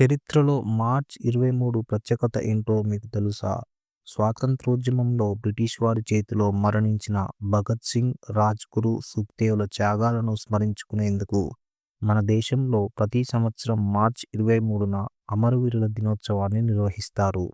చరిత్రలో మార్చ్ ఇరవై మూడు ప్రత్యేకత ఏంటో మీకు తెలుసా? స్వాతంత్ర్యోద్యమంలో బ్రిటిష్ వారి చేతిలో మరణించిన భగత్ సింగ్, రాజ్గురు, సుఖ్దేవ్ల త్యాగాలను స్మరించుకునేందుకు మన దేశంలో ప్రతి సంవత్సరం మార్చ్ ఇరవై మూడున అమరవీరుల దినోత్సవాన్ని నిర్వహిస్తారు.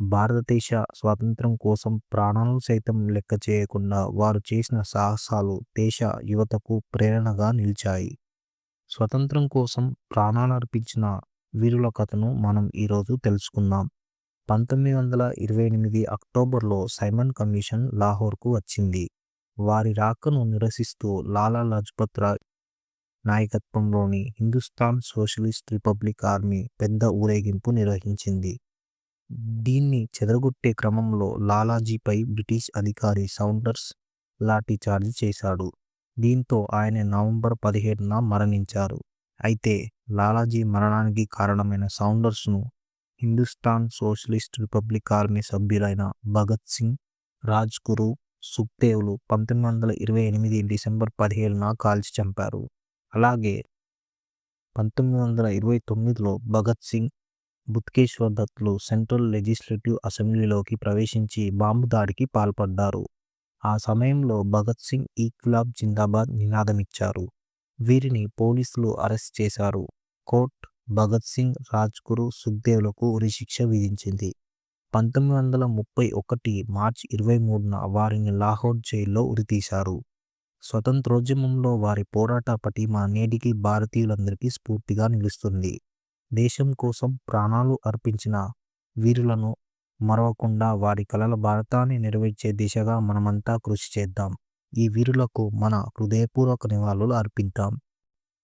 భారతదేశ స్వాతంత్ర్యం కోసం ప్రాణాలను సైతం లెక్క చేయకుండా వారు చేసిన సాహసాలు దేశ యువతకు ప్రేరణగా నిలిచాయి. స్వతంత్రం కోసం ప్రాణాలర్పించిన వీరుల కథను మనం ఈరోజు తెలుసుకుందాం. పంతొమ్మిది వందల ఇరవై ఎనిమిది అక్టోబర్లో సైమన్ కమిషన్ లాహోర్కు వచ్చింది. వారి రాకను నిరసిస్తూ లాలా లజపత్ రాయ్ నాయకత్వంలోని హిందుస్థాన్ సోషలిస్ట్ రిపబ్లిక్ ఆర్మీ పెద్ద ఊరేగింపు నిర్వహించింది. దీన్ని చెదరగొట్టే క్రమంలో లాలాజీపై బ్రిటిష్ అధికారి సౌండర్స్ లాఠీచార్జి చేశాడు. దీంతో ఆయన నవంబర్ పదిహేడున మరణించారు. అయితే లాలాజీ మరణానికి కారణమైన సౌండర్స్ను హిందుస్థాన్ సోషలిస్ట్ రిపబ్లిక్ ఆర్మీ సభ్యులైన భగత్ సింగ్, రాజ్గురు, సుఖ్దేవ్లు పంతొమ్మిది వందల ఇరవై ఎనిమిది డిసెంబర్ పదిహేడున కాల్చి చంపారు. అలాగే పంతొమ్మిది వందల ఇరవై తొమ్మిదిలో భగత్ సింగ్, బుత్కేశ్వర్ దత్లు సెంట్రల్ లెజిస్లేటివ్ అసెంబ్లీలోకి ప్రవేశించి బాంబు దాడికి పాల్పడ్డారు. ఆ సమయంలో భగత్ సింగ్ ఈక్లాబ్ జిందాబాద్ నినాదమిచ్చారు. వీరిని పోలీసులు అరెస్ట్ చేశారు. కోట్ భగత్ సింగ్, రాజ్గురు, సుఖ్దేవ్లకు ఉరిశిక్ష విధించింది. పంతొమ్మిది వందల ముప్పై ఒకటి మార్చి ఇరవై మూడున వారిని లాహోర్ జైల్లో ఉరితీశారు. స్వతంత్రోద్యమంలో వారి పోరాట పటిమ నేటికి భారతీయులందరికీ స్ఫూర్తిగా నిలుస్తుంది. దేశం కోసం ప్రాణాలు అర్పించిన వీరులను మరవకుండా వారి కలల భారతాన్ని నెరవేర్చే దిశగా మనమంతా కృషి చేద్దాం. ఈ వీరులకు మన హృదయపూర్వక నివాళులు అర్పిద్దాం.